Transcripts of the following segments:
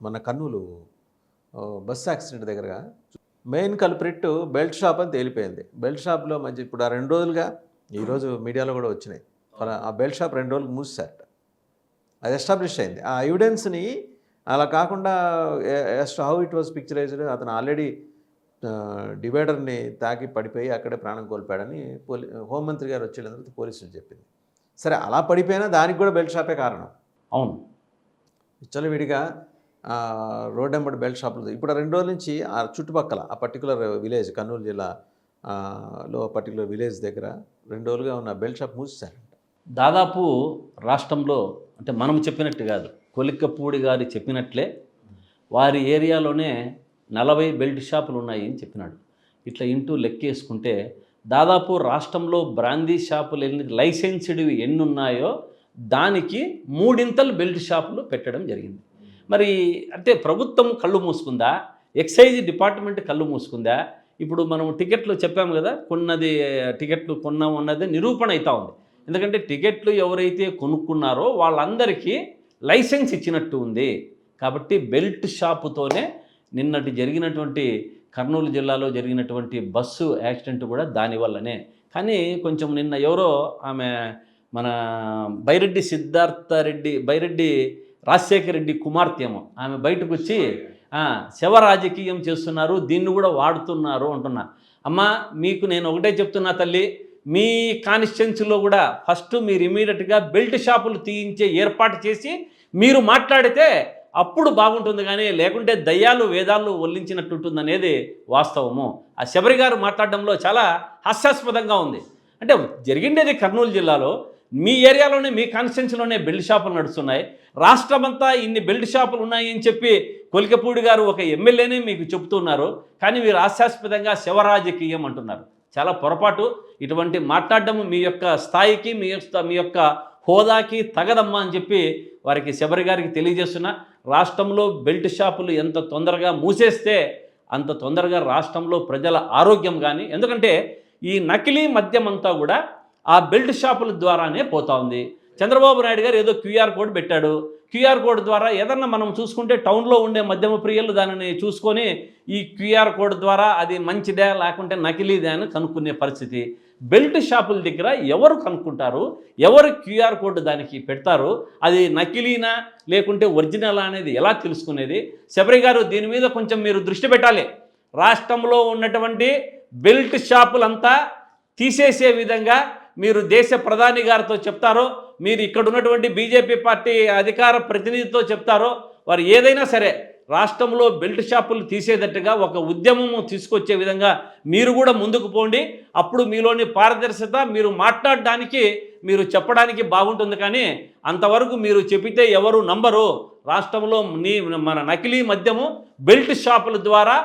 మన కర్నూలు ఆ, bus accident దగ్గరగా మెయిన్ కల్ప్రిట్ బెల్ట్ షాప్ అని తేలిపోయింది. బెల్ట్ షాప్లో మంచి ఇప్పుడు ఆ రెండు రోజులుగా ఈరోజు మీడియాలో కూడా వచ్చినాయి. ఆ బెల్ట్ షాప్ రెండు రోజులు మూసేశారట. అది ఎస్టాబ్లిష్ అయింది. ఆ ఎవిడెన్స్ని అలా కాకుండా హౌ ఇట్ వాజ్ పిక్చరైజ్డ్ అతను ఆల్రెడీ డివైడర్ని తాకి పడిపోయి అక్కడే ప్రాణం కోల్పోయాడని పోలీ హోంమంత్రి గారు వచ్చేసిన తర్వాత పోలీసులు చెప్పింది. సరే అలా పడిపోయినా దానికి కూడా బెల్ట్ షాపే కారణం. అవును. విచ్చలవిడిగా రోడ్ నెంబర్ బెల్ట్ షాపులు ఇప్పుడు రెండు రోజుల నుంచి ఆ చుట్టుపక్కల ఆ పర్టికులర్ విలేజ్ కర్నూలు జిల్లా లో పర్టికులర్ విలేజ్ దగ్గర రెండు రోజులుగా ఉన్న బెల్ట్ షాప్ మూసేశారంట. దాదాపు రాష్ట్రంలో అంటే మనం చెప్పినట్టు కాదు కొలిక్కపూడి గారు చెప్పినట్లే వారి ఏరియాలోనే నలభై బెల్ట్ షాపులు ఉన్నాయి అని చెప్పినాడు. ఇట్లా ఇంటూ లెక్కేసుకుంటే దాదాపు రాష్ట్రంలో బ్రాందీ షాపులు ఎన్ని లైసెన్స్డ్వి ఎన్ని ఉన్నాయో దానికి మూడింతలు బెల్ట్ షాపులు పెట్టడం జరిగింది. మరి అంటే ప్రభుత్వం కళ్ళు మూసుకుందా? ఎక్సైజ్ డిపార్ట్మెంట్ కళ్ళు మూసుకుందా? ఇప్పుడు మనం టికెట్లు చెప్పాము కదా కొన్నది టికెట్లు కొన్నాం అన్నది నిరూపణ అవుతా ఉంది. ఎందుకంటే టికెట్లు ఎవరైతే కొనుక్కున్నారో వాళ్ళందరికీ లైసెన్స్ ఇచ్చినట్టు ఉంది. కాబట్టి బెల్ట్ షాపుతోనే నిన్నటి జరిగినటువంటి కర్నూలు జిల్లాలో జరిగినటువంటి బస్సు యాక్సిడెంట్ కూడా దానివల్లనే కానీ కొంచెం నిన్న ఎవరో ఆమె మన బైరెడ్డి సిద్ధార్థ రెడ్డి బైరెడ్డి రాజశేఖర రెడ్డి కుమార్తె ఏమో. ఆమె బయటకు వచ్చి శవ రాజకీయం చేస్తున్నారు దీన్ని కూడా వాడుతున్నారు అంటున్నా. అమ్మ మీకు నేను ఒకటే చెప్తున్నా తల్లి మీ కాన్స్టిట్యున్సీలో కూడా ఫస్ట్ మీరు ఇమీడియట్గా బెల్ట్ షాపులు తీయించే ఏర్పాటు చేసి మీరు మాట్లాడితే అప్పుడు బాగుంటుంది కానీ లేకుంటే దయ్యాలు వేదాలు వల్లించినట్టుంటుంది అనేది వాస్తవము. ఆ శబరి గారు మాట్లాడడంలో చాలా హాస్యాస్పదంగా ఉంది. అంటే జరిగిండేది కర్నూలు జిల్లాలో. మీ ఏరియాలోనే మీ కాన్స్టిట్యున్సీలోనే బెల్ట్ షాపులు నడుస్తున్నాయి. రాష్ట్రమంతా ఇన్ని బెల్ట్ షాపులు ఉన్నాయి అని చెప్పి కొలికపూడి గారు ఒక ఎమ్మెల్యేనే మీకు చెబుతున్నారు. కానీ మీరు హాస్యాస్పదంగా శివరాజకీయం అంటున్నారు. చాలా పొరపాటు. ఇటువంటి మాట్లాడడం మీ యొక్క స్థాయికి మీ యొక్క మీ యొక్క హోదాకి తగదమ్మా అని చెప్పి వారికి శబరి గారికి తెలియజేస్తున్న. రాష్ట్రంలో బెల్ట్ షాపులు ఎంత తొందరగా మూసేస్తే అంత తొందరగా రాష్ట్రంలో ప్రజల ఆరోగ్యం కానీ ఎందుకంటే ఈ నకిలీ మద్యం అంతా కూడా ఆ బెల్ట్ షాపుల ద్వారానే పోతా ఉంది. చంద్రబాబు నాయుడు గారు ఏదో క్యూఆర్ కోడ్ పెట్టాడు. క్యూఆర్ కోడ్ ద్వారా ఏదన్నా మనం చూసుకుంటే టౌన్లో ఉండే మధ్యమ ప్రియులు దానిని చూసుకొని ఈ క్యూఆర్ కోడ్ ద్వారా అది మంచిదే లేకుంటే నకిలీదే అని కనుక్కునే పరిస్థితి. బెల్ట్ షాపుల దగ్గర ఎవరు కనుక్కుంటారు? ఎవరు క్యూఆర్ కోడ్ దానికి పెడతారు? అది నకిలీనా లేకుంటే ఒరిజినల్ అనేది ఎలా తెలుసుకునేది? శబరి గారు దీని మీద కొంచెం మీరు దృష్టి పెట్టాలి. రాష్ట్రంలో ఉన్నటువంటి బెల్ట్ షాపులంతా తీసేసే విధంగా మీరు దేశ ప్రధాని గారితో చెప్తారో మీరు ఇక్కడ ఉన్నటువంటి బీజేపీ పార్టీ అధికార ప్రతినిధితో చెప్తారో వారు ఏదైనా సరే రాష్ట్రంలో బెల్ట్ షాపులు తీసేటట్టుగా ఒక ఉద్యమము తీసుకొచ్చే విధంగా మీరు కూడా ముందుకు పోండి. అప్పుడు మీలోని పారదర్శకత మీరు మాట్లాడడానికి మీరు చెప్పడానికి బాగుంటుంది కానీ అంతవరకు మీరు చెబితే ఎవరు నంబరు రాష్ట్రంలో నీ మన నకిలీ మద్యము బెల్ట్ షాపుల ద్వారా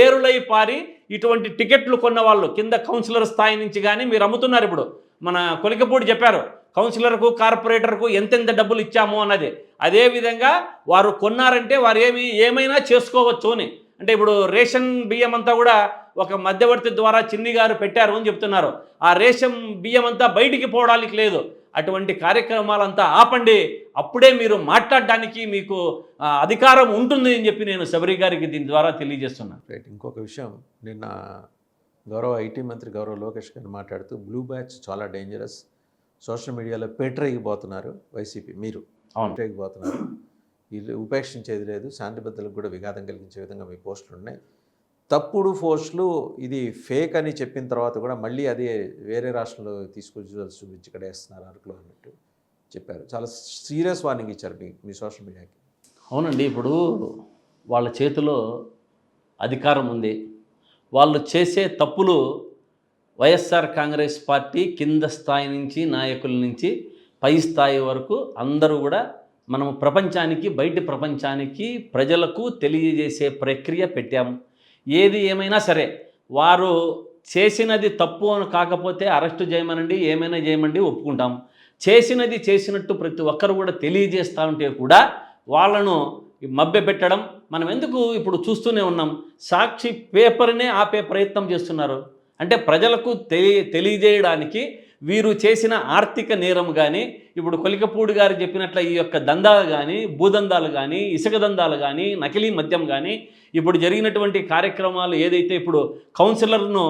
ఏరులై పారి ఇటువంటి టికెట్లు కొన్న వాళ్ళు కింద కౌన్సిలర్ స్థాయి నుంచి కానీ మీరు అమ్ముతున్నారు ఇప్పుడు. మన కొలికపూడి చెప్పారు కౌన్సిలర్కు కార్పొరేటర్కు ఎంతెంత డబ్బులు ఇచ్చాము అన్నది. అదేవిధంగా వారు కొన్నారంటే వారు ఏమి ఏమైనా చేసుకోవచ్చు అని. అంటే ఇప్పుడు రేషన్ బియ్యం అంతా కూడా ఒక మధ్యవర్తి ద్వారా చిన్ని గారు పెట్టారు అని చెప్తున్నారు. ఆ రేషన్ బియ్యం అంతా బయటికి పోవడానికి లేదు. అటువంటి కార్యక్రమాలంతా ఆపండి. అప్పుడే మీరు మాట్లాడడానికి మీకు అధికారం ఉంటుంది అని చెప్పి నేను శబరి గారికి దీని ద్వారా తెలియజేస్తున్నాను. ఇంకొక విషయం. నిన్న గౌరవ ఐటీ మంత్రి గౌరవ లోకేష్ గారు మాట్లాడుతూ బ్లూ బ్యాచ్ చాలా డేంజరస్. సోషల్ మీడియాలో పేటరేగిపోతున్నారు వైసీపీ. మీరు పేటరేగిపోతున్నారు వీళ్ళు ఉపేక్షించేది లేదు. శాంతి భద్రతలకు కూడా విఘాతం కలిగించే విధంగా మీ పోస్టులు ఉన్నాయి. తప్పుడు పోస్టులు ఇది ఫేక్ అని చెప్పిన తర్వాత కూడా మళ్ళీ అదే వేరే రాష్ట్రంలో తీసుకొచ్చి చూపించి ఇక్కడ వేస్తున్నారు అరకులో అన్నట్టు చెప్పారు. చాలా సీరియస్ వార్నింగ్ ఇచ్చారు మీ మీ సోషల్ మీడియాకి. అవునండి. ఇప్పుడు వాళ్ళ చేతిలో అధికారం ఉంది. వాళ్ళు చేసే తప్పులు వైఎస్ఆర్ కాంగ్రెస్ పార్టీ కింద స్థాయి నుంచి నాయకుల నుంచి పై స్థాయి వరకు అందరూ కూడా మనము ప్రపంచానికి బయటి ప్రపంచానికి ప్రజలకు తెలియజేసే ప్రక్రియ పెట్టాము. ఏది ఏమైనా సరే వారు చేసినది తప్పు అని కాకపోతే అరెస్టు చేయమనండి ఏమైనా చేయమండి ఒప్పుకుంటాం చేసినది చేసినట్టు ప్రతి ఒక్కరు కూడా తెలియజేస్తూ ఉంటే కూడా వాళ్ళను మబ్బె పెట్టడం మనం ఎందుకు ఇప్పుడు చూస్తూనే ఉన్నాం? సాక్షి పేపర్నే ఆపే ప్రయత్నం చేస్తున్నారు. అంటే ప్రజలకు తెలియ తెలియజేయడానికి వీరు చేసిన ఆర్థిక నేరం కానీ ఇప్పుడు కొలికపూడి గారు చెప్పినట్ల ఈ యొక్క దందాలు కానీ భూదందాలు కానీ ఇసుక దందాలు కానీ నకిలీ మద్యం కానీ ఇప్పుడు జరిగినటువంటి కార్యక్రమాలు ఏదైతే ఇప్పుడు కౌన్సిలర్ను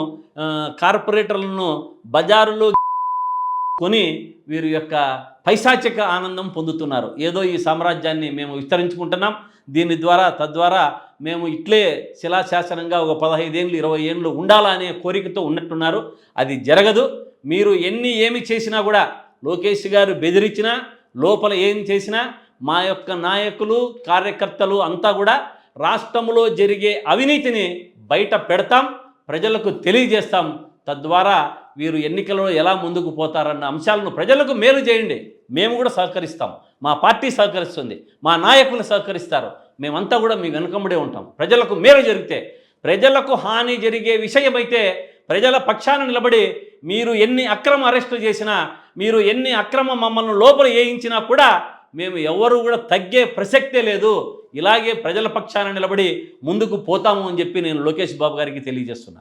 కార్పొరేటర్లను బజారులో కొని వీరి యొక్క పైశాచిక ఆనందం పొందుతున్నారు. ఏదో ఈ సామ్రాజ్యాన్ని మేము విస్తరించుకుంటున్నాం. దీని ద్వారా తద్వారా మేము ఇట్లే శిలాశాసనంగా ఒక పదహైదేళ్ళు ఇరవై ఏళ్ళు ఉండాలా అనే కోరికతో ఉన్నట్టున్నారు. అది జరగదు. మీరు ఎన్ని ఏమి చేసినా కూడా లోకేష్ గారు బెదిరించినా లోపల ఏం చేసినా మా యొక్క నాయకులు కార్యకర్తలు అంతా కూడా రాష్ట్రంలో జరిగే అవినీతిని బయట పెడతాం ప్రజలకు తెలియజేస్తాం. తద్వారా వీరు ఎన్నికల్లో ఎలా ముందుకు పోతారన్న అంశాలను ప్రజలకు మేలు చేయండి. మేము కూడా సహకరిస్తాం. మా పార్టీ సహకరిస్తుంది. మా నాయకులు సహకరిస్తారు. మేమంతా కూడా మీ వెనుకమ్మడే ఉంటాం. ప్రజలకు మేలు జరిగితే ప్రజలకు హాని జరిగే విషయమైతే ప్రజల పక్షాన నిలబడి మీరు ఎన్ని అక్రమ అరెస్టులు చేసినా మీరు ఎన్ని అక్రమ మమ్మల్ని లోపల వేయించినా కూడా మేము ఎవరు కూడా తగ్గే ప్రసక్తే లేదు. ఇలాగే ప్రజల పక్షాన నిలబడి ముందుకు పోతాము అని చెప్పి నేను లోకేష్ బాబు గారికి తెలియజేస్తున్నా.